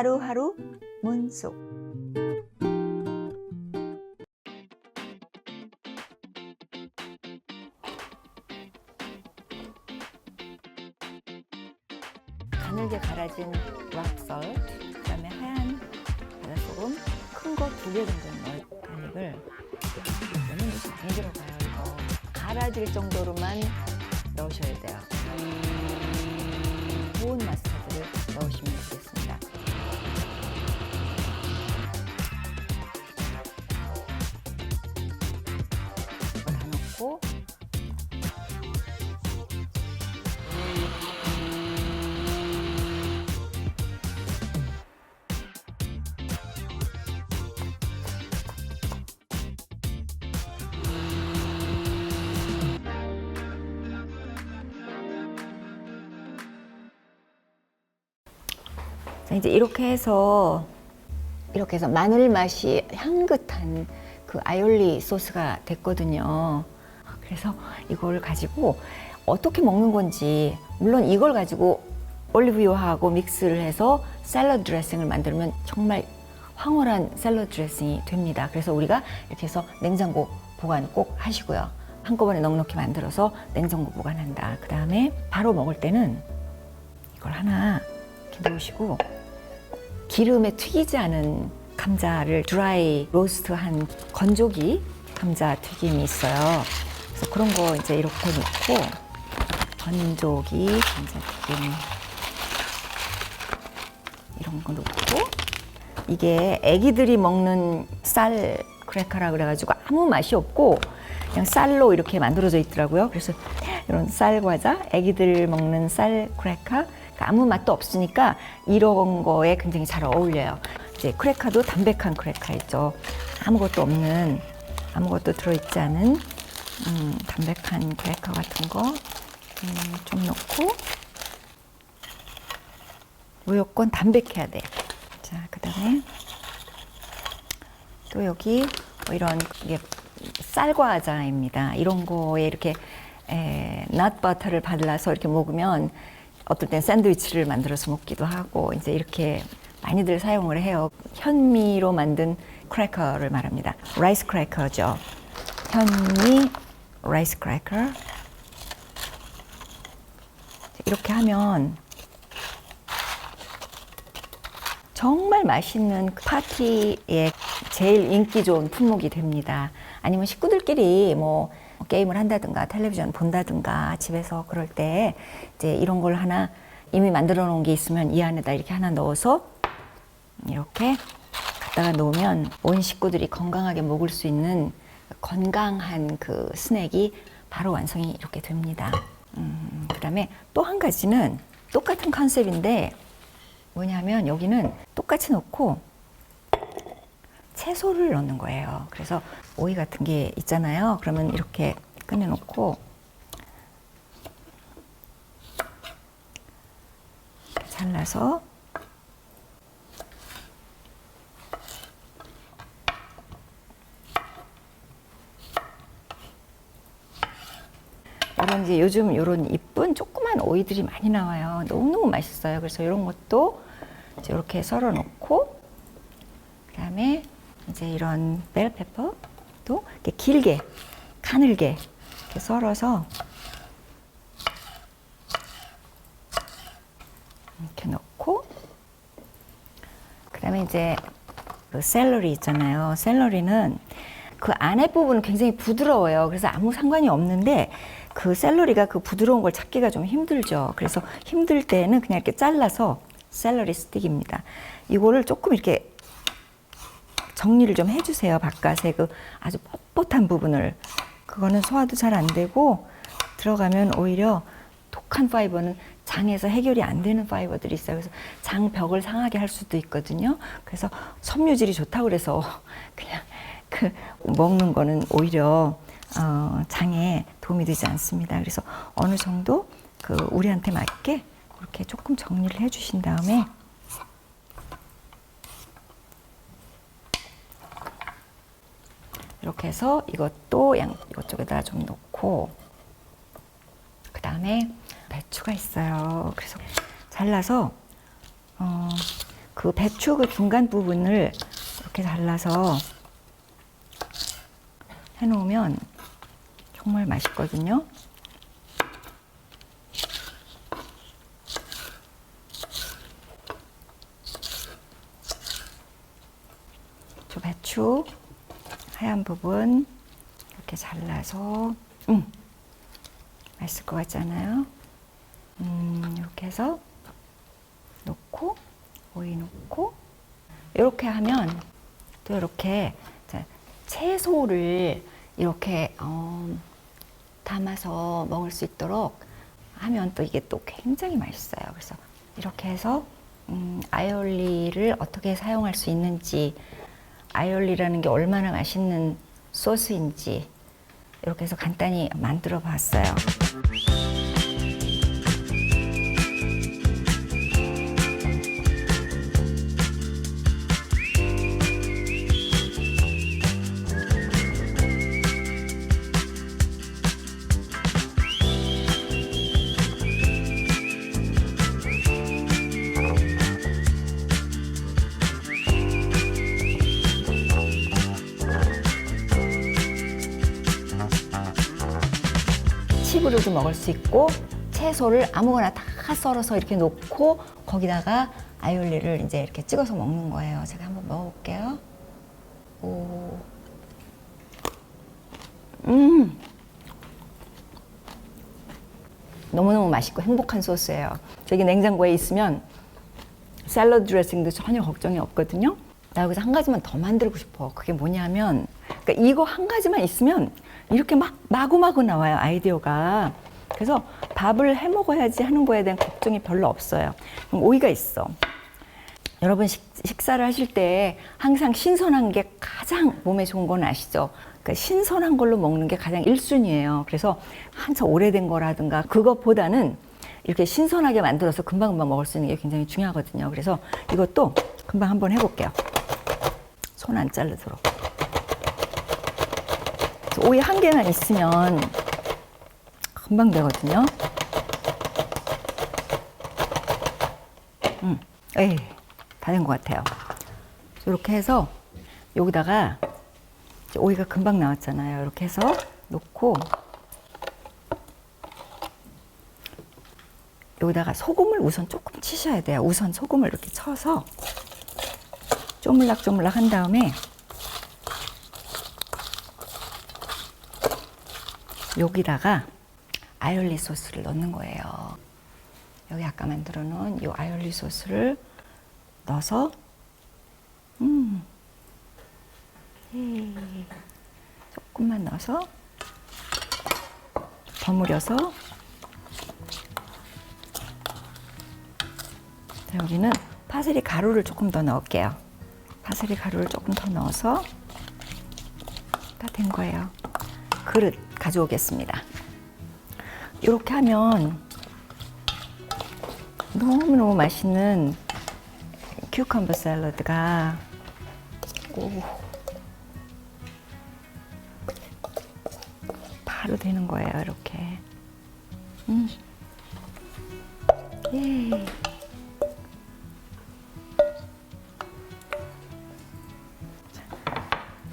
하루하루 문속. 가늘게 갈아진 락설 그 다음에 하얀 바다소금 큰 거 두 개 정도 넣을 가닉을 이거는 많이 들어가요. 이거 갈아질 정도로만 넣으셔야 돼요. 좋은 마 자, 이제 이렇게 해서 이렇게 해서 마늘 맛이 향긋한 그 아이올리 소스가 됐거든요. 그래서 이걸 가지고 어떻게 먹는 건지 물론 이걸 가지고 올리브유하고 믹스를 해서 샐러드 드레싱을 만들면 정말 황홀한 샐러드 드레싱이 됩니다. 그래서 우리가 이렇게 해서 냉장고 보관 꼭 하시고요. 한꺼번에 넉넉히 만들어서 냉장고 보관한다. 그 다음에 바로 먹을 때는 이걸 하나 이렇게 넣으시고 기름에 튀기지 않은 감자를 드라이 로스트한 건조기 감자 튀김이 있어요. 그래서 그런 거 이제 이렇게 넣고 건조기 감자 튀김 이런 거 넣고 이게 애기들이 먹는 쌀 크래커라 그래가지고 아무 맛이 없고 그냥 쌀로 이렇게 만들어져 있더라고요. 그래서 이런 쌀 과자, 애기들 먹는 쌀 크래커 아무 맛도 없으니까 이런 거에 굉장히 잘 어울려요. 이제 크래커도 담백한 크래커 있죠. 아무것도 없는 아무것도 들어있지 않은 음, 담백한 크래커 같은 거 음, 좀 넣고 무조건 담백해야 돼. 자, 그다음에 또 여기 뭐 이런 이게 쌀과자입니다. 이런 거에 이렇게 에, 낫버터를 발라서 이렇게 먹으면 어떨 땐 샌드위치를 만들어서 먹기도 하고 이제 이렇게 많이들 사용을 해요. 현미로 만든 크래커를 말합니다. 라이스 크래커죠. 현미 라이스 크래커. 이렇게 하면 정말 맛있는 파티에 제일 인기 좋은 품목이 됩니다. 아니면 식구들끼리 뭐 게임을 한다든가 텔레비전 본다든가 집에서 그럴 때 이제 이런 걸 하나 이미 만들어 놓은 게 있으면 이 안에다 이렇게 하나 넣어서 이렇게 갖다가 놓으면 온 식구들이 건강하게 먹을 수 있는 건강한 그 스낵이 바로 완성이 이렇게 됩니다. 음, 그 다음에 또 한 가지는 똑같은 컨셉인데 뭐냐면 여기는 똑같이 넣고 채소를 넣는 거예요. 그래서 오이 같은 게 있잖아요. 그러면 이렇게 꺼내놓고 잘라서 이런 이제 요즘 이런 이쁜 조그만 오이들이 많이 나와요. 너무너무 맛있어요. 그래서 이런 것도 이렇게 썰어 놓고 그다음에 이제 이런 벨페퍼도 이렇게 길게 가늘게 이렇게 썰어서 이렇게 넣고 그다음에 이제 그 샐러리 있잖아요. 샐러리는 그 안에 부분은 굉장히 부드러워요. 그래서 아무 상관이 없는데 그 샐러리가 그 부드러운 걸 찾기가 좀 힘들죠. 그래서 힘들 때는 그냥 이렇게 잘라서 샐러리 스틱입니다. 이거를 조금 이렇게 정리를 좀 해주세요. 바깥에 그 아주 뻣뻣한 부분을. 그거는 소화도 잘 안 되고 들어가면 오히려 독한 파이버는 장에서 해결이 안 되는 파이버들이 있어요. 그래서 장 벽을 상하게 할 수도 있거든요. 그래서 섬유질이 좋다고 그래서 그냥 그 먹는 거는 오히려 어, 장에 도움이 되지 않습니다. 그래서 어느 정도 그 우리한테 맞게 그렇게 조금 정리를 해주신 다음에 이렇게 해서 이것도 양 이쪽에다 좀 놓고 그 다음에 배추가 있어요. 그래서 잘라서 어, 그 배추 그 중간 부분을 이렇게 잘라서 해놓으면 정말 맛있거든요. 저 배추 하얀 부분 이렇게 잘라서 음 맛있을 것 같지 않아요? 음 이렇게 해서 놓고 오이 넣고 이렇게 하면 또 이렇게 자, 채소를 이렇게 어, 담아서 먹을 수 있도록 하면 또 이게 또 굉장히 맛있어요. 그래서 이렇게 해서 음, 아이올리를 어떻게 사용할 수 있는지 아이올리라는 게 얼마나 맛있는 소스인지 이렇게 해서 간단히 만들어 봤어요. 칩으로도 먹을 수 있고 채소를 아무거나 다 썰어서 이렇게 놓고 거기다가 아이올리를 이제 이렇게 찍어서 먹는 거예요. 제가 한번 먹어볼게요. 오. 음. 너무너무 맛있고 행복한 소스예요. 저기 냉장고에 있으면 샐러드 드레싱도 전혀 걱정이 없거든요. 나 여기서 한 가지만 더 만들고 싶어. 그게 뭐냐면, 그러니까 이거 한 가지만 있으면 이렇게 막 마구마구 나와요, 아이디어가. 그래서 밥을 해 먹어야지 하는 거에 대한 걱정이 별로 없어요. 오이가 있어. 여러분 식, 식사를 하실 때 항상 신선한 게 가장 몸에 좋은 건 아시죠? 그러니까 신선한 걸로 먹는 게 가장 1순위예요. 그래서 한참 오래된 거라든가 그것보다는 이렇게 신선하게 만들어서 금방금방 먹을 수 있는 게 굉장히 중요하거든요. 그래서 이것도 금방 한번 해볼게요. 손 안 자르도록. 오이 한 개만 있으면 금방 되거든요. 음, 에이, 다 된 것 같아요. 이렇게 해서 여기다가 오이가 금방 나왔잖아요. 이렇게 해서 놓고 여기다가 소금을 우선 조금 치셔야 돼요. 우선 소금을 이렇게 쳐서 쪼물락쪼물락 한 다음에 여기다가 아이올리 소스를 넣는 거예요. 여기 아까 만들어 놓은 이 아이올리 소스를 넣어서 음 예. 조금만 넣어서 버무려서 자, 여기는 파슬리 가루를 조금 더 넣을게요. 파슬리 가루를 조금 더 넣어서 다 된 거예요. 그릇 가져오겠습니다. 이렇게 하면 너무너무 맛있는 큐컴버 샐러드가 오, 바로 되는 거예요. 이렇게. 음. 예.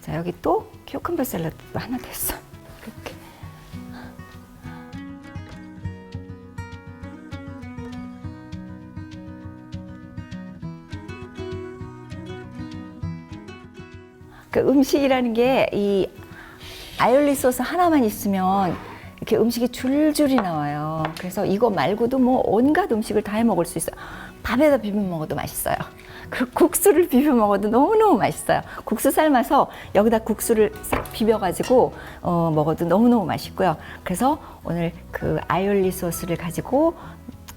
자, 여기 또 큐컴버 샐러드도 하나 됐어. 그 음식이라는 게 이 아이올리 소스 하나만 있으면 이렇게 음식이 줄줄이 나와요. 그래서 이거 말고도 뭐 온갖 음식을 다 해 먹을 수 있어요. 밥에다 비벼 먹어도 맛있어요. 그리고 국수를 비벼 먹어도 너무너무 맛있어요. 국수 삶아서 여기다 국수를 싹 비벼가지고 어, 먹어도 너무너무 맛있고요. 그래서 오늘 그 아이올리 소스를 가지고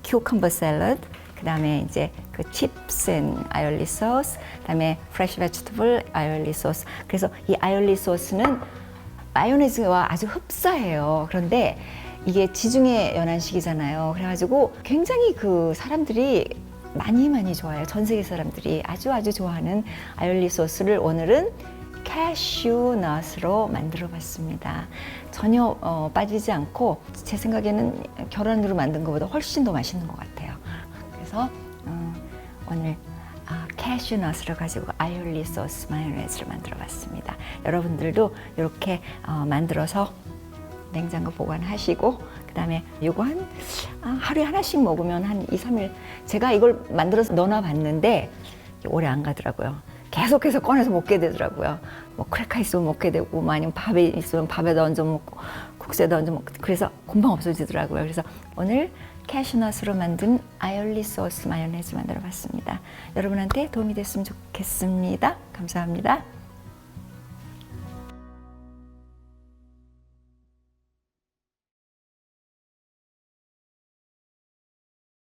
큐컴버 샐러드, 그 다음에 이제 그 칩스 앤 아이올리 소스, 그 다음에 프레쉬 베지터블 아이올리 소스. 그래서 이 아이올리 소스는 마요네즈와 아주 흡사해요. 그런데 이게 지중해 연한식이잖아요. 그래가지고 굉장히 그 사람들이 많이 많이 좋아해요. 전 세계 사람들이 아주 아주 좋아하는 아이올리 소스를 오늘은 캐슈넛으로 만들어 봤습니다. 전혀 어, 빠지지 않고 제 생각에는 계란으로 만든 것보다 훨씬 더 맛있는 것 같아요. 그래서 어, 오늘 아, 캐슈넛을 가지고 아이올리 소스 마요네즈를 만들어 봤습니다. 여러분들도 이렇게 어, 만들어서 냉장고 보관하시고 그다음에 요거 한 아, 하루에 하나씩 먹으면 한 2, 3일 제가 이걸 만들어서 넣어 봤는데 오래 안 가더라고요. 계속해서 꺼내서 먹게 되더라고요. 뭐 크래커 있으면 먹게 되고 뭐 아니면 밥에 있으면 밥에다 얹어 먹고 국수에다 얹어 먹고 그래서 금방 없어지더라고요. 그래서 오늘 캐슈넛으로 만든 아이올리 소스 마요네즈 만들어 봤습니다. 여러분한테 도움이 됐으면 좋겠습니다. 감사합니다.